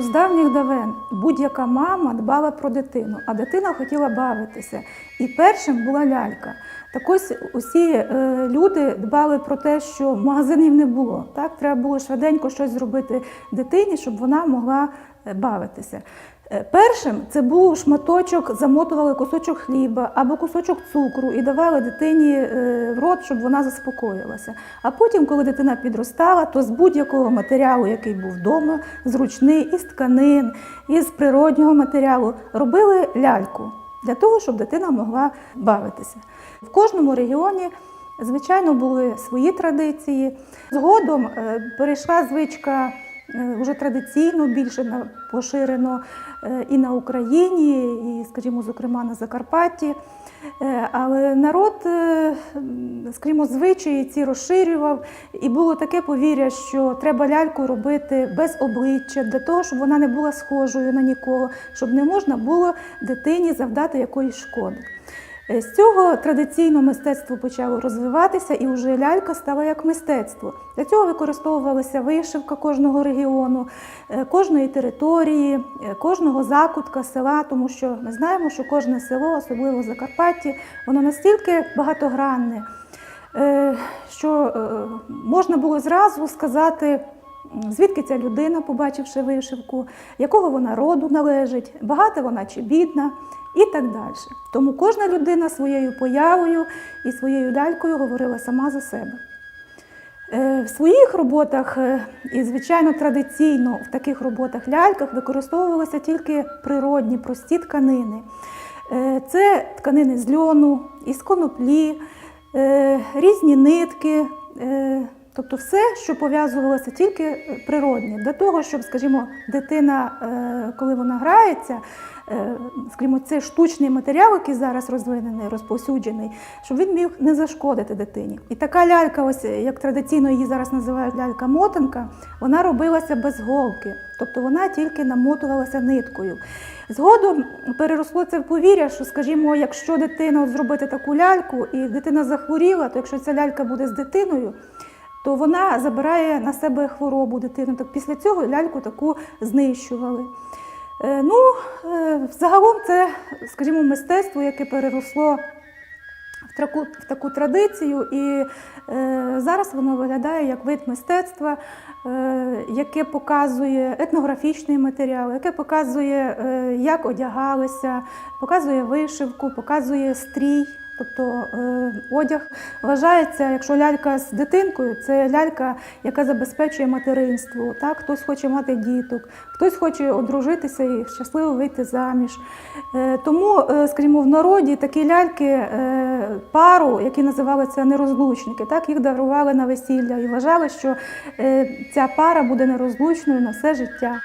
З давніх давен будь-яка мама дбала про дитину, а дитина хотіла бавитися. І першим була лялька. Так ось усі е, люди дбали про те, що магазинів не було. Так? Треба було швиденько щось зробити дитині, щоб вона могла е, бавитися. Е, Першим це був шматочок, замотували кусочок хліба або кусочок цукру і давали дитині в рот, щоб вона заспокоїлася. А потім, коли дитина підростала, то з будь-якого матеріалу, який був вдома, зручний, із тканин, із природнього матеріалу, робили ляльку для того, щоб дитина могла бавитися. В кожному регіоні Звичайно, були свої традиції. Згодом е, перейшла звичка вже традиційно, більше поширено е, і на Україні, і, скажімо, зокрема на Закарпатті. Е, Але народ, е, скажімо, звичаї ці розширював, і було таке повір'я, що треба ляльку робити без обличчя, для того, щоб вона не була схожою на нікого, щоб не можна було дитині завдати якоїсь шкоди. Е, З цього традиційно мистецтво почало розвиватися, і вже лялька стала як мистецтво. Для цього використовувалася вишивка кожного регіону, е, кожної території, е, кожного закутка села, тому що ми знаємо, що кожне село, особливо Закарпатті, воно настільки багатогранне, що можна було зразу сказати. Звідки ця людина, побачивши вишивку, якого вона роду належить, багата вона чи бідна, і так далі. Тому кожна людина своєю появою і своєю лялькою говорила сама за себе. Е, В своїх роботах, е, і, звичайно, традиційно в таких роботах ляльках використовувалися тільки природні, прості тканини. Е, Це тканини з льону, із коноплі, різні нитки, тобто все, що пов'язувалося тільки е, природне. Для того, щоб, скажімо, дитина, е, коли вона грається, е, скажімо, це штучний матеріал, який зараз розвинений, розповсюджений, щоб він міг не зашкодити дитині. І така лялька, ось як традиційно її зараз називають лялька-мотанка, вона робилася без голки, тобто вона тільки намотувалася ниткою. Згодом переросло це в повір'я, що, скажімо, якщо дитина от зробити таку ляльку, і дитина захворіла, то якщо ця лялька буде з дитиною, то вона забирає на себе хворобу дитини. Так після цього ляльку таку знищували. Е, Ну, е, загалом це, скажімо, мистецтво, яке переросло в таку, в таку традицію, і е, зараз воно виглядає як вид мистецтва, е, яке показує етнографічний матеріал, яке показує, е, як одягалися, показує вишивку, показує стрій. Тобто е, одяг вважається, якщо лялька з дитинкою, це лялька, яка забезпечує материнство. Так? Хтось хоче мати діток, хтось хоче одружитися і щасливо вийти заміж. Е, тому, е, скажімо, в народі такі ляльки пару, які називалися нерозлучники, так? їх дарували на весілля і вважали, що ця пара буде нерозлучною на все життя.